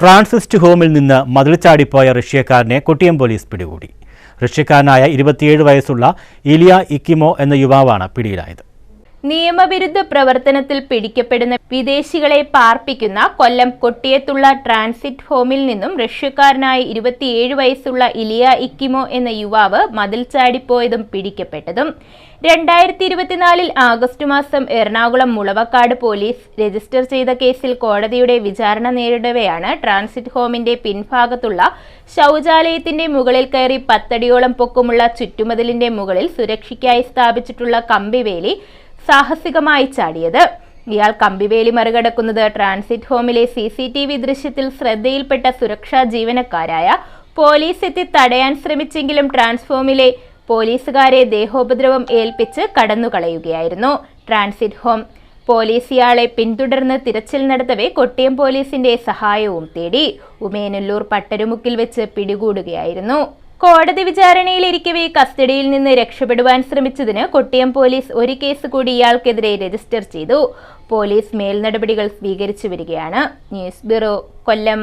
Transit ഹോമിൽ നിന്ന് മതിൽ റഷ്യക്കാരനെ കൊട്ടിയം പോലീസ് പിടികൂടി. റഷ്യക്കാരനായ ഇരുപത്തിയേഴ് വയസ്സുള്ള ഇലിയ ഇക്കിമോ എന്ന യുവാവാണ് പിടിയിലായത്. നിയമവിരുദ്ധ പ്രവർത്തനത്തിൽ പിടിക്കപ്പെടുന്ന വിദേശികളെ പാർപ്പിക്കുന്ന കൊല്ലം കൊട്ടിയത്തുള്ള ട്രാൻസിറ്റ് ഹോമിൽ നിന്നും റഷ്യക്കാരനായ ഇരുപത്തിയേഴ് വയസ്സുള്ള ഇലിയ ഇക്കിമോ എന്ന യുവാവ് മതിൽ ചാടിപ്പോയതും പിടിക്കപ്പെട്ടതും. രണ്ടായിരത്തി ഇരുപത്തിനാലിൽ ആഗസ്റ്റ് മാസം എറണാകുളം മുളവക്കാട് പോലീസ് രജിസ്റ്റർ ചെയ്ത കേസിൽ കോടതിയുടെ വിചാരണ നേരിടവെയാണ് ട്രാൻസിറ്റ് ഹോമിന്റെ പിൻഭാഗത്തുള്ള ശൗചാലയത്തിന്റെ മുകളിൽ കയറി പത്തടിയോളം പൊക്കമുള്ള ചുറ്റുമതിലിന്റെ മുകളിൽ സുരക്ഷയ്ക്കായി സ്ഥാപിച്ചിട്ടുള്ള കമ്പിവേലി സാഹസികമായി ചാടിയത്. ഇയാൾ കമ്പിവേലി മറികടക്കുന്നത് ട്രാൻസിറ്റ് ഹോമിലെ സി സി ടി വി ദൃശ്യത്തിൽ ശ്രദ്ധയിൽപ്പെട്ട സുരക്ഷാ ജീവനക്കാരായ പോലീസ് എത്തി തടയാൻ ശ്രമിച്ചെങ്കിലും ട്രാൻസ്ഫോമിലെ പോലീസുകാരെ ദേഹോപദ്രവം ഏൽപ്പിച്ച് കടന്നുകളയുകയായിരുന്നു ട്രാൻസിറ്റ് ഹോം. പോലീസ് ഇയാളെ പിന്തുടർന്ന് തിരച്ചിൽ നടത്തവേ കൊട്ടിയം പോലീസിന്റെ സഹായവും തേടി. ഉമേനല്ലൂർ പട്ടരുമുക്കിൽ വെച്ച് പിടികൂടുകയായിരുന്നു. കോടതി വിചാരണയിലിരിക്കവേ കസ്റ്റഡിയിൽ നിന്ന് രക്ഷപ്പെടുവാൻ ശ്രമിച്ചതിന് കൊട്ടിയം പോലീസ് ഒരു കേസ് കൂടി ഇയാൾക്കെതിരെ രജിസ്റ്റർ ചെയ്തു. പോലീസ് മേൽനടപടികൾ സ്വീകരിച്ചു വരികയാണ്. News bureau Kollam.